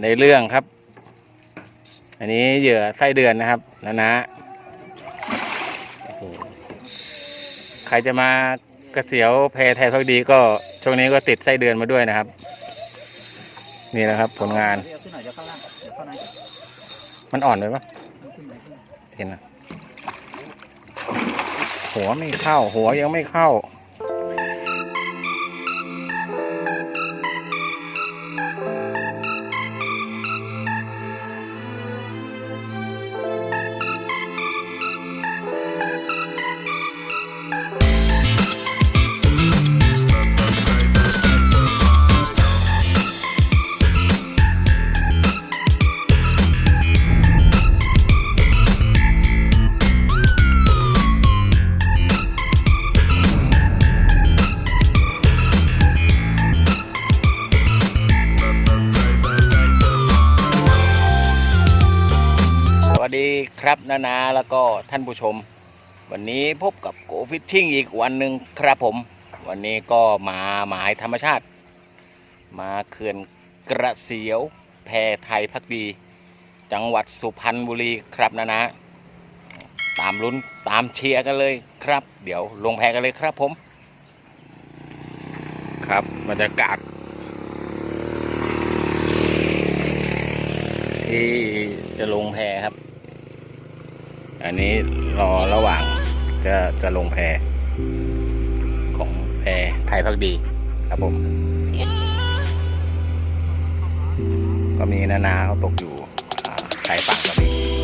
ในเรื่องครับ อันนี้เหยื่อไส้เดือนนะครับนะนะใครจะมากระเสียวแพรไทยพักดีก็ช่วงนี้ก็ติดไส้เดือนมาด้วยนะครับ นี่นะครับ ผลงานเดี๋ยวขึ้นหน่อยเลยวเข้าในมันอ่อนไปปะขึ้นไหนขึ้นเห็นนะหัวไม่เข้า หัวยังไม่เข้า ดีครับนานาแล้วก็ท่านผู้ชม วันนี้พบกับโกฟิชชิ่งอีกวันหนึ่งครับผม วันนี้ก็มาหมายธรรมชาติ มาเขื่อนกระเสียวแพไทยพักดี จังหวัดสุพรรณบุรีครับนานาตามลุ้นตามเชียร์กันเลยครับ เดี๋ยวลงแพกันเลยครับผม ครับบรรยากาศที่จะลงแพครับ อันนี้รอระหว่างจะจะลงแพของแพไทยพักดีครับผม ก็มีนานาเขาตกอยู่ชายฝั่งก็มี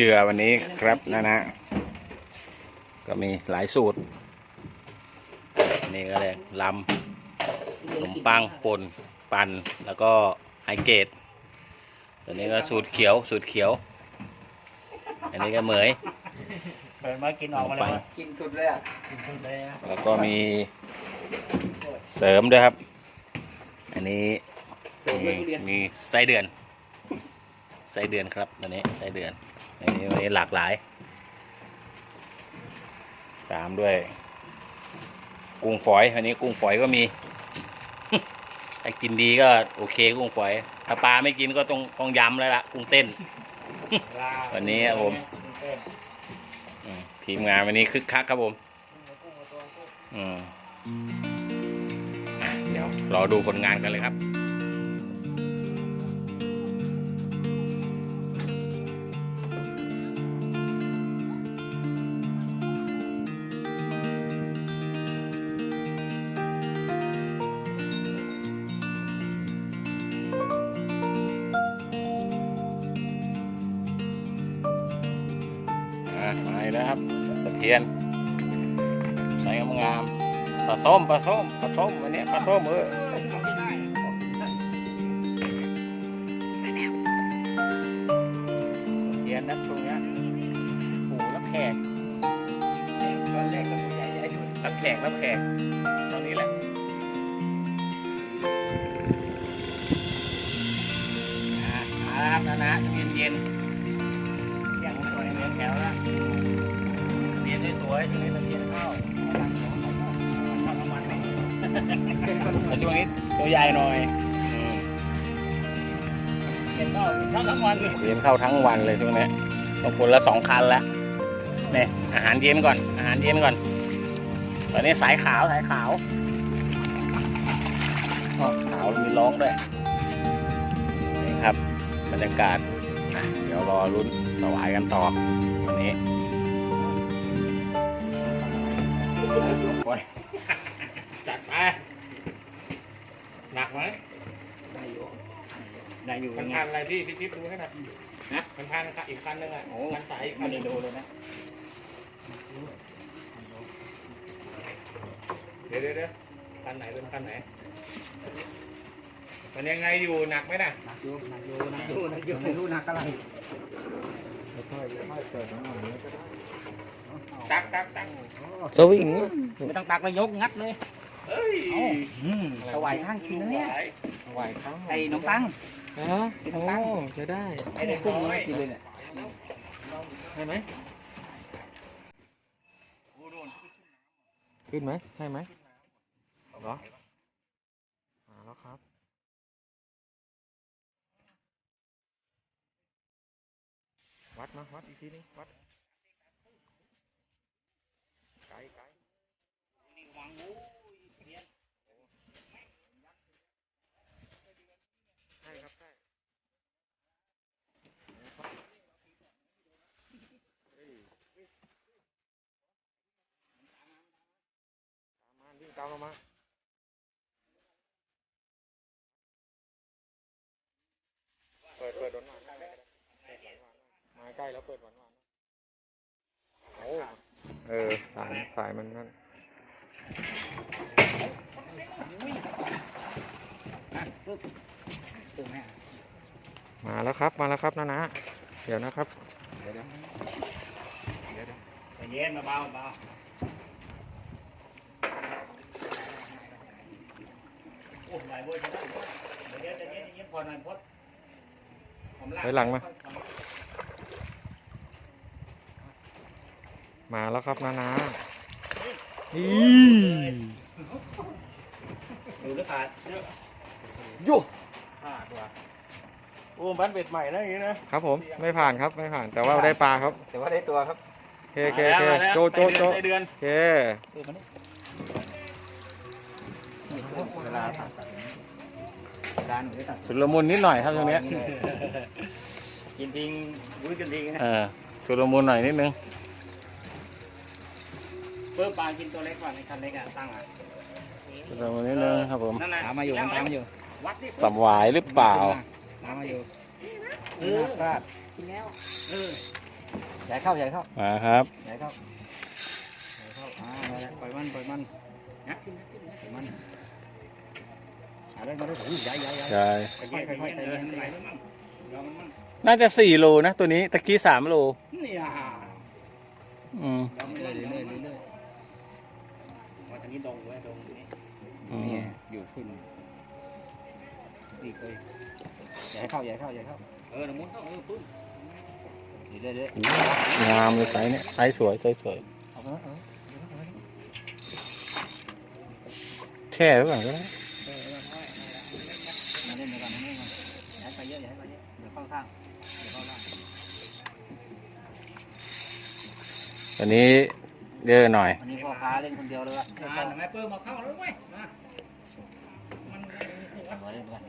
เหยื่อวันนี้ครับนะนะก็มีหลายสูตร นี่ก็เลยลำขนมปังป่นปันแล้วก็ไฮเกตตัวนี้ก็สูตรเขียวสูตรเขียว อันนี้ก็เหมยเปิดมากินออกมาขนมปัแล้วงกินสุดเลยอะกินสุดเลยอะแล้วก็มีเสริมด้วยครับ อันนี้มีมีไส้เดือน ไส้เดือนครับตัวนี้ไส้เดือนอันนี้วันนี้หลากหลาย ตามด้วย กุ้งฝอยอันนี้กุ้งฝอยก็มีถ้ากินดีก็โอเคกุ้งฝอย ถ้าปลาไม่กินก็ต้องต้องยำแล้วล่ะกุ้งเต้น วันนี้ครับผมทีมงานวันนี้คึกคักครับผมอืมเดี๋ยวรอดูผลงานกันเลยครับ แล้วครับตะเทียนใส่งามๆปลาส้มปลาส้มปลาส้มวันนี้ปลาส้มเออเทียนนะตรงนี้ยโอ้โหรับแขกตอนแรกก็ตัวใหญ่ใหญ่อยู่รับแขกรับแขกตรงนี้แหละอะมาแล้วครับนะนะเย็นเย็นๆ วยเรียงแถวแล้วเรียนได้สวยช่วงนี้ตะเทียนเข้าทำน้ำมันนี่แต่ช่วงนี้ตัวใหญ่หน่อยอืมเห็นก็เช้าทั้งวันเลยเรียนเข้าทั้งวันเลยช่วงนี้ต้องคนละสองคันแล้วเนี่ยอาหารเย็นก่อน อาหารเย็นก่อน ตอนนี้สายขาวสายขาวอ๋อขาวมีร้องด้วยนี่ครับบรรยากาศอะเดี๋ยวรอรุ่น สวายกันต่อวันนี้โอ้ยหนักไหมได้อยู่ได้อยู่มันไงพันอะไรพี่พี่ทิพย์ดูให้หน่อยนะมันพันอีกคันนึงอะโอ้มันสายอีกคัไม่นได้ดูเลยนะเดี๋ยวเดี๋ยวเดี๋ยวคันไหนเป็นคันไหนมันยังไงอยู่หนักไหมน่ะหนักอยู่หนักอยู่หนักอยู่หนักอยู่ไม่รู้หนักอะไร ตักตักตักสวิงไม่ต้องตักเลยยกงัดเลยเอ้ยเอาอืมถวายข้างกินนะเนี่ยไหวข้างไอ้น้องตั้งอ๋อโอ้จะได้ไอ้เด็กกุ้งไม่กินเลยเนี่ยใช่ไหมขึ้นไหมใช่ไหมเหรอมาแล้วครับ วัดมาวัดอีกทีนึงวัดไกลไกลนี่วางงูเรียนใช่ครับใช่เฮ้ยตามมาวิ่งตามเรามาเปิดเปิดหวานหวานๆได้เปิดหวานหวานๆมาใกล้ แล้วเปิดหวานหวานๆโอ้เออสายสายมันนั่นปึ๊บตึงแม่มาแล้วครับมาแล้วครับนะนะเดี๋ยวนะครับเดี๋ยวเดี๋ยวเดี๋ยวเดี๋ยวใจเย็นเบาๆเบาโอ้หลายเว้ยจะได้เดี๋ยวเดี๋ยวใจเย็นใจเย็นพอหน่อยพดผมากถอยหลังมา มาแล้วครับนะนะนี่ดูหรือขาดยุขาดว่ะโอ้บ้านเบ็ดใหม่นะอย่างนี้นะครับผมไม่ผ่านครับไม่ผ่านแต่ว่าได้ปลาครับ แต่ว่าได้ตัวครับโอเคโอเคโอเคโจโจโจไส้เดือนโอเคเออมานี่เวลาตัดเวลาหนูได้ตัดชุดละมุนนิดหน่อยครับตรงเนี้ยกินทิ้งรู้กันทิ้งนะเออชุดละมุนหน่อยนิดนึงเพิ่มปลากินตัวเล็กกว่าในคันเล็กอะตั้งอะชุดละมุนนิดนึงครับผมนั่นนะตามมาอยู่ตามมาอยู่วัดดิสวายหรือเปล่า ตามมาอยู่เออพลาดกินแล้วเออใหญ่เข้าใหญ่เข้ามาครับใหญ่เข้าใหญ่เข้าอ่ามาแล้วปล่อยมันปล่อยมันงัดขึ้นงัดขึ้นงัดขึ้นมันเอาเลยมาเลยโอ้ยใหญ่ใหญ่ใหญ่ใช่ค่อยๆค่อยๆใจเย็นใจเย็นยอมมันมั่งน่าจะสี่โลนะตัวนี้ตะกี้สามโลนี่อะอืมยอมมันเรื่อยๆเรื่อยๆ นี้ดงเว้ยดงอยู่นี่อืมนี่อยู่ขึ้นนี่เคยอย่าให้เข้าอย่าให้เข้าอย่าให้เข้าเออน้ำมุนเข้าเออปึ้งเดี๋ยวเดี๋ยวเดี๋ยวงามเลยไซส์เนี่ยไซส์สวยไซส์สวยเอาไปเออแช่ไว้ก่อนก็ได้เออเออเอาไว้มาเล่นไปก่อนมาเล่นก่อนอย่าให้ไปเยอะอย่าให้ไปเยอะเดี๋ยวเข้าข้างเดี๋ยวเข้าข้างตัวนี้ เยอะหน่อย วันนี้พ่อค้าเล่นคนเดียวเลยวะอ่าแม่เปิ้ลมาเข้าแล้วเว้ยมามันมาเล่นกัน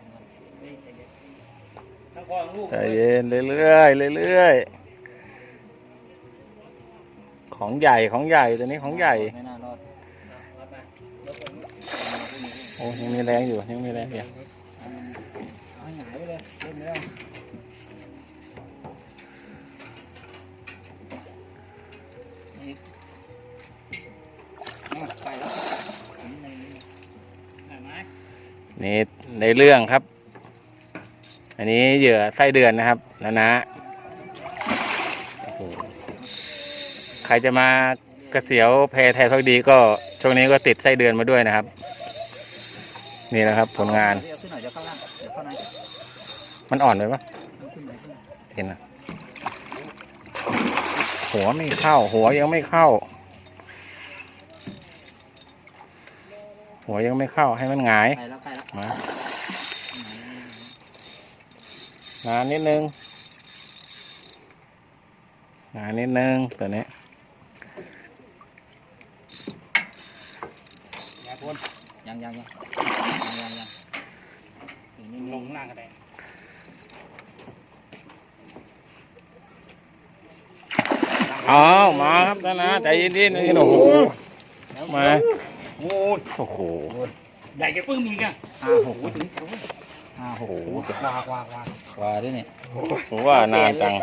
ทั้งพ่อทั้งลูกใจเย็นเรื่อยๆเรื่อยๆของใหญ่ของใหญ่ตัวนี้ของใหญ่ไม่น่ารอดรอดไปรอดไปโอ้ยังมีแรงอยู่ยังมีแรงอยู่เอาให้หงายไปเลยเล่นไม่ได้ นี่แล้วในเห็นไหมนี่ในเรื่องครับ อันนี้เหยื่อไส้เดือนนะครับนะนะใครจะมากระเสียวแพรไทยพักดีก็ช่วงนี้ก็ติดไส้เดือนมาด้วยนะครับ นี่นะครับผลงานเดี๋ยวขึ้นอ่อยเลยวเข้าในมันอ่อนไปปะขึ้นหน่อยขึ้นหน่อยเห็นนะหัวไม่เข้า หัวยังไม่เข้า หัวยังไม่เข้าให้มันหงายใกล้แล้วใกล้แล้วมางานนิดนึงงานนิดนึงตัวนี้อย่าพ่นยังยังยังยังยังยังถึงนี่ลงล่างก็ได้อ้าวมาครับนะนะใจเย็นๆนี่โอ้โหมา โอ้ยโอ้โหใหญ่แกปึ้มอีกอะห้าหกโอ้ยถึงห้าหโอ้กโหวากวากวากว่าด้วยเนี่ยผมว่านานจังเ